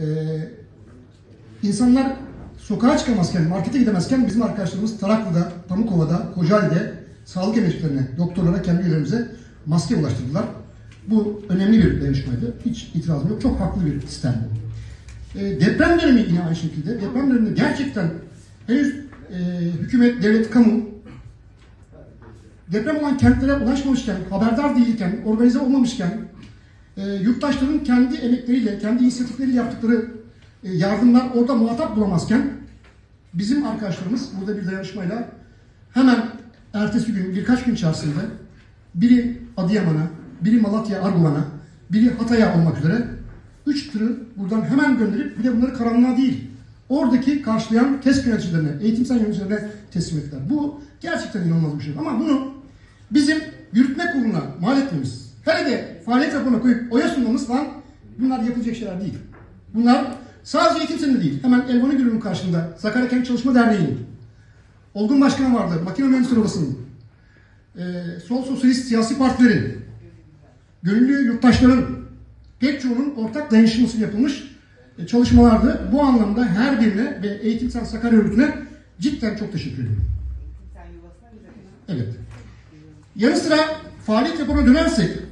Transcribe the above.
Ee, insanlar sokağa çıkamazken, markete gidemezken bizim arkadaşlarımız Taraklı'da, Pamukova'da, Kocaeli'de sağlık emekçilerine, doktorlara, kendi üyelerimize maske ulaştırdılar. Bu önemli bir dayanışmaydı. Hiç itirazım yok. Çok haklı bir sistem bu. E, deprem dönemi yine aynı şekilde. Deprem döneminde gerçekten henüz e, hükümet, devlet, kamu deprem olan kentlere ulaşmamışken, haberdar değilken, organize olmamışken, e, yurttaşların kendi emekleriyle, kendi inisiyatifleriyle yaptıkları e, yardımlar orada muhatap bulamazken bizim arkadaşlarımız burada bir dayanışmayla hemen ertesi gün birkaç gün içerisinde biri Adıyaman'a, biri Malatya Arguvan'a, biri Hatay'a olmak üzere üç tırı buradan hemen gönderip bir de bunları karanlığa değil oradaki karşılayan KESK yöneticilerine, eğitimsel yöneticilerine teslim ettiler. Bu gerçekten inanılmaz bir şey. Ama bunu bizim yürütme kuruluna mal etmemiz, hele de faaliyet raporuna koyup oya sunmamız falan bunlar yapılacak şeyler değil. Bunlar sadece eğitim senede değil. Hemen Elvanı Gülü'nün karşında Sakarya Kent Çalışma Derneği'nin Olgun Başkanı vardı, Makine Mühendisleri Odası'nın, e, sol sosyalist siyasi partilerin, gönüllü yurttaşların pek çoğunun ortak dayanışması yapılmış e, çalışmalardı. Bu anlamda her birine ve Eğitimsel Sakarya Örgütü'ne cidden çok teşekkür ediyorum. Evet. Yanı sıra faaliyet raporuna dönersek